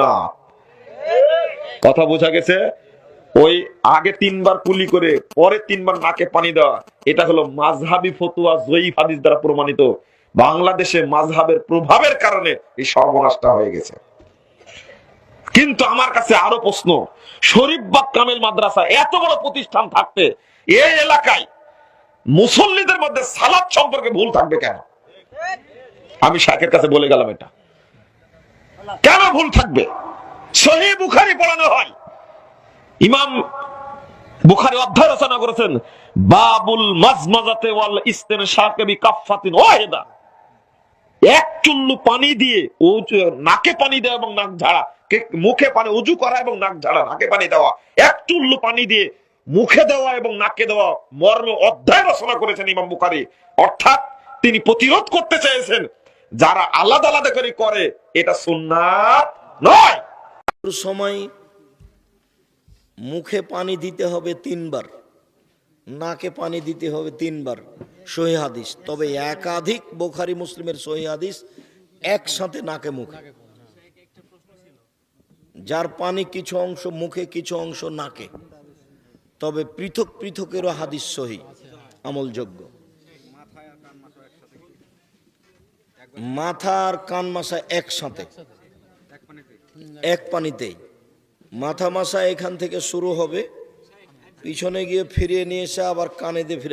না। কথা বোঝা গেছে? ওই আগে তিনবার কুলি করে, পরে তিনবার নাকে পানি দেওয়া, এটা হলো মাঝহাবি ফতুয়া জয়ীফ হাদিস দ্বারা প্রমাণিত। বাংলাদেশে মাঝহাবের প্রভাবের কারণে এই সর্বনাশটা হয়ে গেছে। কিন্তু আমার কাছে আরও প্রশ্ন শরীফবাগ কামেল মাদ্রাসা এত বড় প্রতিষ্ঠান থাকতে এই এলাকায় মুসল্লিদের মধ্যে সালাদ সম্পর্কে ভুল থাকবে কেন? আমি শাকের কাছে বলে গেলাম এটা। ভুল থাকবে। সহি বুখারি পড়ানো হয়। ইমাম বুখারি অধ্যায় রচনা করেছেন, বাবুল মাজমাজাতে ওয়াল ইস্তেনশাকে বিকাফফাতিন ওয়াহিদা। এক চুল্লু পানি দিয়ে নাকে পানি দেওয়া এবং নাক ঝাড়া মুখে পানি উজু করা এবং নাক ঝাড়া, নাকে পানি দেওয়া। এক চুল্লু পানি দিয়ে মুখে দেওয়া এবং নাকে দেওয়া মর্ম অধ্যায় রচনা করেছেন ইমাম বুখারি। অর্থাৎ তিনি প্রতিরোধ করতে চেয়েছেন যারা আলাদা আলাদা করে করে, এটা সুন্নাত নয়। সময় মুখে পানি দিতে হবে তিনবার, নাকে পানি দিতে হবে তিনবার, সহি হাদিস। তবে একাধিক বোখারি মুসলিমের সহি হাদিস একসাথে নাকে মুখে। যার পানি কিছু অংশ মুখে, কিছু অংশ নাকে। তবে পৃথক পৃথকেরও হাদিস সহি, আমলযোগ্য। মাথা আর কান মাসা একসাথে। এক পানিতেই মাথা মাসা এখান থেকে শুরু হবে। পিছনে গিয়ে ফিরিয়ে নিয়ে এসে আবার কানে দিয়ে ফিরে